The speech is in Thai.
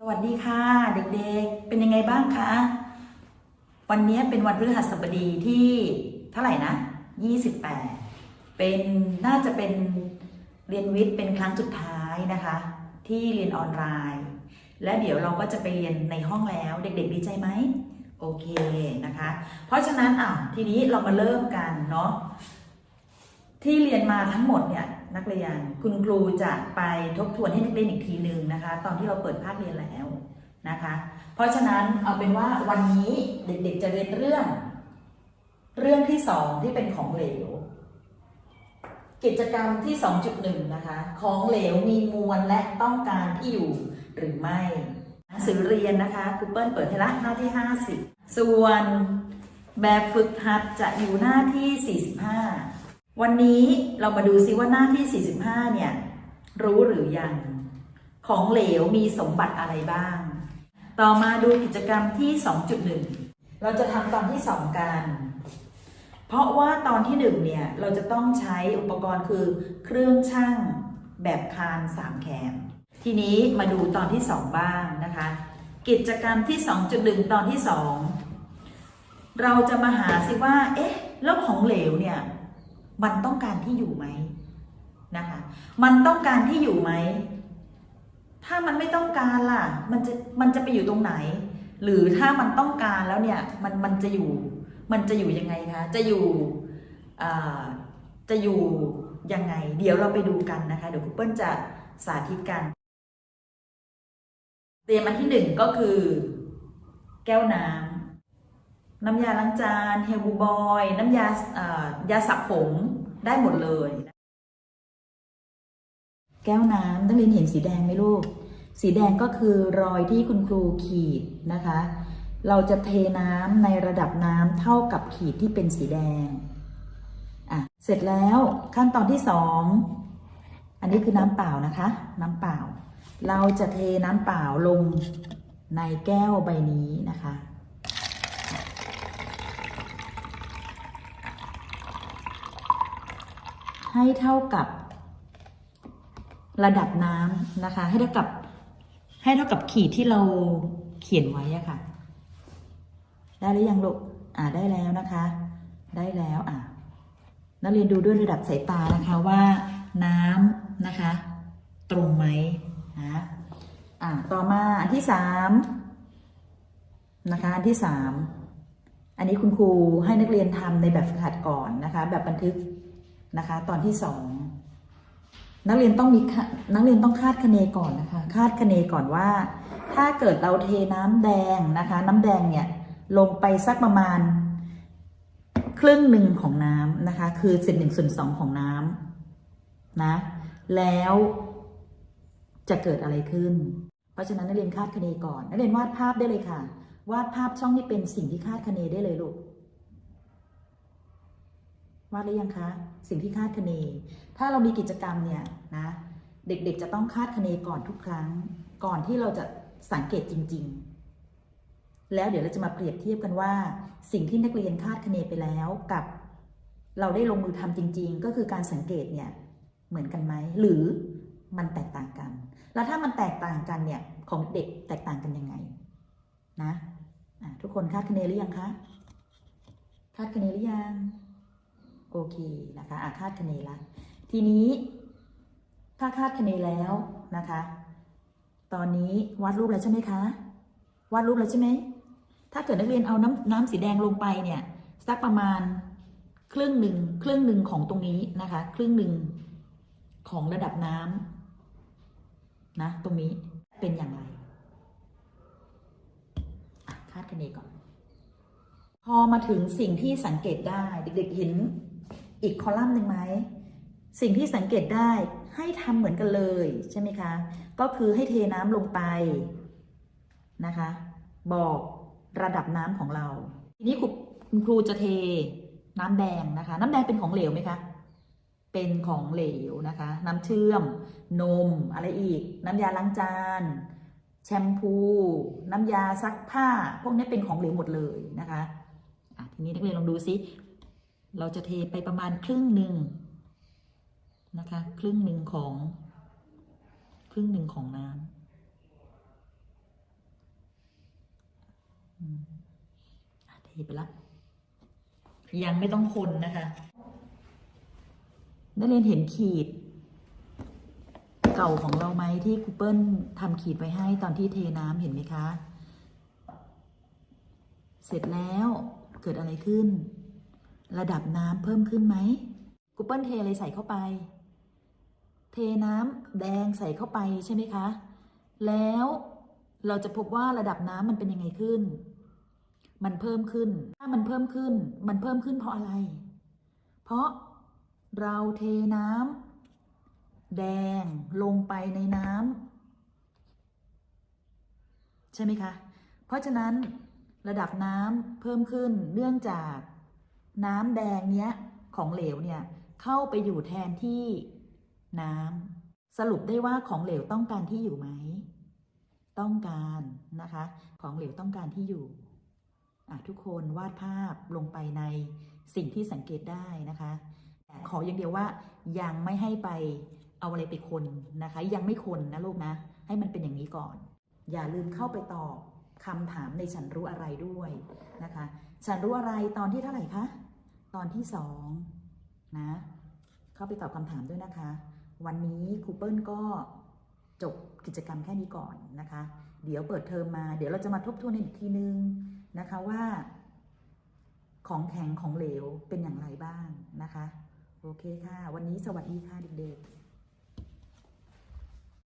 สวัสดีค่ะ เด็กๆ เป็นยังไงบ้างคะ วันนี้เป็นวันพฤหัสบดีที่เท่าไหร่นะ 28 เป็นน่าจะเป็นเรียนวิทย์เป็นครั้งสุดท้ายนะคะ ที่เรียนออนไลน์ และเดี๋ยวเราก็จะไปเรียนในห้องแล้ว เด็กๆ ดีใจไหมโอเคนะคะ เพราะฉะนั้นอะทีนี้เรามาเริ่มกันเนาะที่เรียนมาทั้งหมดเนี่ย นักเรียน คุณครูจะไปทบทวนให้นักเรียนอีกทีหนึ่งนะคะ ตอนที่เราเปิดภาคเรียนแล้วนะคะ เพราะฉะนั้นเอาเป็นว่าวันนี้เด็กๆจะเรียนเรื่อง เรื่องที่สองที่เป็นของเหลว กิจกรรมที่ 2.1 นะคะ ของเหลวมีมวลและต้องการที่อยู่หรือไม่หนังสือเรียนนะคะครูเปิลเปิดให้ละหน้าที่ 50 ส่วนแบบฝึกหัดจะอยู่หน้าที่ 45 วันนี้เรามาดูซิว่าหน้าที่ 45 เนี่ย รู้หรือยัง ของเหลวมีสมบัติอะไรบ้าง ต่อมาดูกิจกรรมที่ 2.1 เราจะทำตอนที่ 2 กัน เพราะว่าตอนที่ 1 เนี่ย เราจะต้องใช้อุปกรณ์คือเครื่องช่างแบบคาน 3แคมทีนี้มาดูตอนที่ 2 บ้างนะคะ กิจกรรมที่ 2.1 ตอนที่ 2 เราจะมาหาสิว่า เอ๊ะแล้วของเหลวเนี่ย มันต้องการที่อยู่ไหมนะคะ มันต้องการที่อยู่ไหม ถ้ามันไม่ต้องการล่ะ มันจะมันจะไปอยู่ตรงไหน หรือถ้ามันต้องการแล้วเนี่ยมันมันจะอยู่ มันจะอยู่ยังไงคะ จะอยู่อ่าจะอยู่ยังไง เดี๋ยวเราไปดูกันนะคะ เดี๋ยวคุณเปิ้ลจะสาธิตกัน เตรียมอันที่หนึ่งก็คือ แก้วน้ำ น้ำยาล้างจานเฮลบูบอย น้ำยาเอ่อยาสระผมได้หมดเลย แก้วน้ำนักเรียนเห็นสีแดงไหมลูก สีแดงก็คือรอยที่คุณครูขีดนะคะ เราจะเทน้ำในระดับน้ำเท่ากับขีดที่เป็นสีแดงอะเสร็จแล้วขั้นตอนที่สองอันนี้คือน้ำเปล่านะคะ น้ำเปล่า เราจะเทน้ำเปล่าลงในแก้วใบนี้นะคะ ให้เท่ากับระดับน้ำนะคะ ให้เท่ากับให้เท่ากับขีดที่เราเขียนไว้อะค่ะ ได้หรือยังลูกอ่าได้แล้วนะคะ ได้แล้วอะนักเรียนดูด้วยระดับสายตานะคะว่าน้ำนะคะ ตรงไหมนะอะต่อมาอันที่สามนะคะอันที่สามอันนี้คุณครูให้นักเรียนทำในแบบฝึกหัดก่อนนะคะ แบบบันทึก นะคะ ตอนที่สองนักเรียนต้องมีนักเรียนต้องคาดคะเนก่อนนะคะ คาดคะเนก่อนว่า ถ้าเกิดเราเทน้ำแดงนะคะ น้ำแดงเนี่ยลงไปสักประมาณ ครึ่งหนึ่งของน้ำนะคะ คือเศษหนึ่งส่วนสองของน้ำนะแล้วจะเกิดอะไรขึ้น เพราะฉะนั้นนักเรียนคาดคะเนก่อนนักเรียนวาดภาพได้เลยค่ะ วาดภาพช่องที่เป็นสิ่งที่คาดคะเนได้เลยลูก วาดหรือยังคะ สิ่งที่คาดคะเน ถ้าเรามีกิจกรรมเนี่ยนะ เด็กๆจะต้องคาดคะเนก่อนทุกครั้ง ก่อนที่เราจะสังเกตจริง ๆ แล้วเดี๋ยวเราจะมาเปรียบเทียบกันว่า สิ่งที่นักเรียนคาดคะเนไปแล้วกับ เราได้ลงมือทำจริง ๆ ก็คือการสังเกตเนี่ยเหมือนกันไหมหรือมันแตกต่างกัน แล้วถ้ามันแตกต่างกันเนี่ยของเด็กแตกต่างกันยังไงนะะทุกคนคาดคะเนหรือยังคะคาดคะเนหรือยัง โอเคนะคะอาคาดคะเนละทีนี้ถ้าคาดคะเนแล้วนะคะ ตอนนี้วาดรูปแล้วใช่ไหมคะ วาดรูปแล้วใช่ไหม ถ้าเกิดนักเรียนเอาน้ำน้ำสีแดงลงไปเนี่ยสักประมาณครึ่งหนึ่งครึ่งหนึ่งของตรงนี้นะคะ ครึ่งหนึ่งของระดับน้ำนะตรงนี้เป็นอย่างไรคาดคะเนก่อน พอมาถึงสิ่งที่สังเกตได้ เด็กๆเห็น อีกคอลัมน์หนึ่งไหม สิ่งที่สังเกตได้ให้ทำเหมือนกันเลยใช่ไหมคะ ก็คือให้เทน้ำลงไปนะคะ บอกระดับน้ำของเรา ทีนี้ครูคุณครูจะเทน้ำแดงนะคะ น้ำแดงเป็นของเหลวไหมคะเป็นของเหลวนะคะ น้ำเชื่อม นม อะไรอีก น้ำยาล้างจาน แชมพู น้ำยาซักผ้า พวกนี้เป็นของเหลวหมดเลยนะคะะทีนี้นักเรียนลองดูซิ เราจะเทไปประมาณครึ่งหนึ่งนะคะ ครึ่งหนึ่งของ ครึ่งหนึ่งของน้ำเทไปละยังไม่ต้องคนนะคะนักเรียนเห็นขีด เก่าของเราไหมที่คูเปิลทำขีดไว้ให้ตอนที่เทน้ำเห็นไหมคะ เสร็จแล้วเกิดอะไรขึ้น ระดับน้ำเพิ่มขึ้นไหมครูเปิลเทอะไรใส่เข้าไป เทน้ำแดงใส่เข้าไปใช่ไหมคะ แล้วเราจะพบว่าระดับน้ำมันเป็นยังไงขึ้น มันเพิ่มขึ้น ถ้ามันเพิ่มขึ้น มันเพิ่มขึ้นเพราะอะไร เพราะเราเทน้ำแดงลงไปในน้ำใช่ไหมคะ เพราะฉะนั้นระดับน้ำเพิ่มขึ้นเนื่องจาก น้ำแดงเนี้ยของเหลวเนี่ยเข้าไปอยู่แทนที่น้ำสรุปได้ว่าของเหลวต้องการที่อยู่ไหม ต้องการนะคะ ของเหลวต้องการที่อยู่อทุกคนวาดภาพลงไปในสิ่งที่สังเกตได้นะคะแต่ขออย่างเดียวว่ายังไม่ให้ไปเอาอะไรไปคนนะคะ ยังไม่คนนะลูกนะ ให้มันเป็นอย่างนี้ก่อน อย่าลืมเข้าไปตอบคำถามในฉันรู้อะไรด้วยนะคะ ฉันรู้อะไรตอนที่เท่าไหร่คะ ตอนที่สองนะ เข้าไปตอบคำถามด้วยนะคะ วันนี้ครูเปิลก็จบกิจกรรมแค่นี้ก่อนนะคะ เดี๋ยวเปิดเทอมมา เดี๋ยวเราจะมาทบทวนอีกทีนึงนะคะว่า ของแข็งของเหลวเป็นอย่างไรบ้างนะคะ โอเคค่ะ วันนี้สวัสดีค่ะเด็กๆ